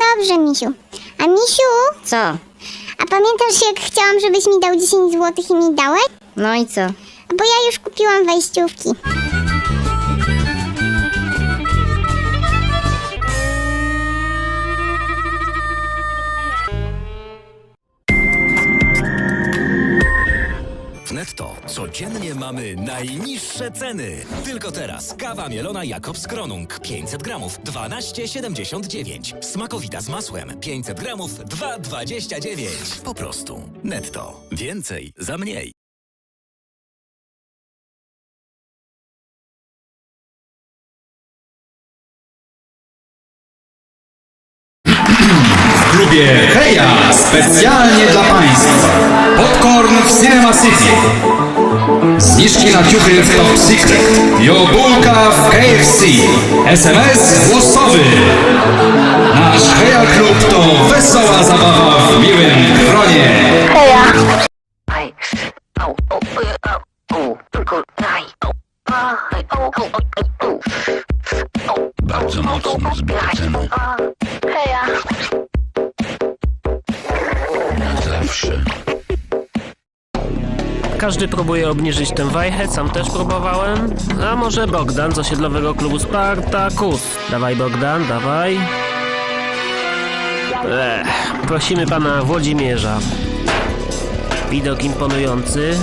Dobrze, misiu. A misiu, Co? a pamiętasz jak chciałam, żebyś mi dał 10 zł i mi dałeś? No i co? Bo ja już kupiłam wejściówki. Netto codziennie mamy najniższe ceny. Tylko teraz kawa mielona Jakobs Kronung 500 gramów 12,79. Smakowita z masłem 500 gramów 2,29. Po prostu Netto. Więcej za mniej. Klubie Heja specjalnie dla Państwa. Popcorn w Cinema City. Zniżki na ciuchy w Top Secret. Jogurka w KFC. SMS głosowy. Nasz Heja Klub to wesoła zabawa w miłym gronie. Aj, au, au, au, Zawsze. Każdy próbuje obniżyć tę wajchę, sam też próbowałem. A może Bogdan z osiedlowego klubu Spartakus? Dawaj Bogdan, dawaj. Ech, prosimy pana Włodzimierza. Widok imponujący,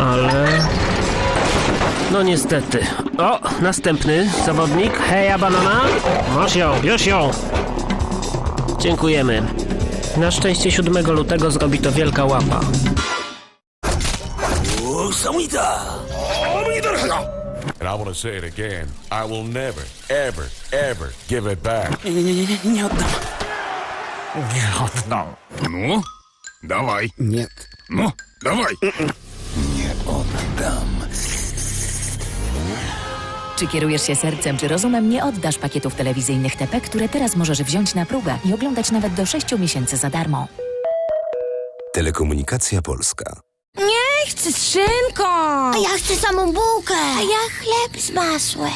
ale... No niestety. O, następny zawodnik. Heja banana. Masz ją, już ją. Dziękujemy. Na szczęście 7 lutego zrobi to wielka łapa. And I want to say it again. I will never, ever, ever give it back. No, dawaj. Nie. No, dawaj. Czy kierujesz się sercem czy rozumem, nie oddasz pakietów telewizyjnych TP, które teraz możesz wziąć na próbę i oglądać nawet do 6 miesięcy za darmo. Telekomunikacja Polska. Chcę z szynką! A ja chcę samą bułkę. A ja chleb z masłem.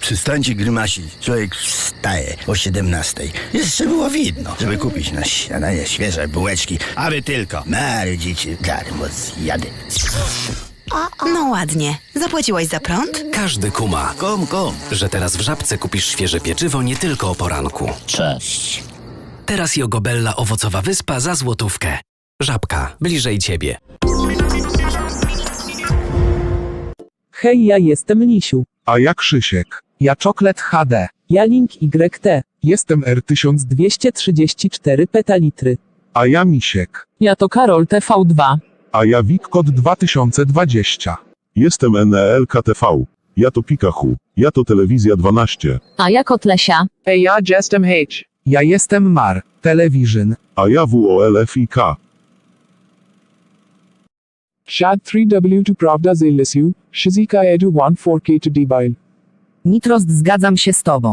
Przestańcie grymasić. Człowiek wstaje o 17. Jeszcze było widno, żeby kupić na śniadanie świeże bułeczki, aby tylko marudzicie darmo zjady. No ładnie. Zapłaciłaś za prąd? Każdy kuma, Kom, kom. że teraz w Żabce kupisz świeże pieczywo nie tylko o poranku. Cześć. Teraz Jogobella owocowa wyspa za złotówkę. Żabka, bliżej ciebie. Hej, ja jestem Lisiu. A ja Krzysiek. Ja Czoklet HD. Ja Link YT. Jestem R1000, 234 petalitry. a ja Misiek. Ja to Karol TV2. A ja Wikkod 2020. Jestem NELKTV. Ja to Pikachu. Ja to Telewizja 12. A ja Kotlesia. Ej, ja jestem H. Ja jestem Mar. Television. A ja WOLFIK. Shad 3W to Pravda Zalisiu. Shizika Edu 1 4K to Debil. Nitrost, zgadzam się z tobą.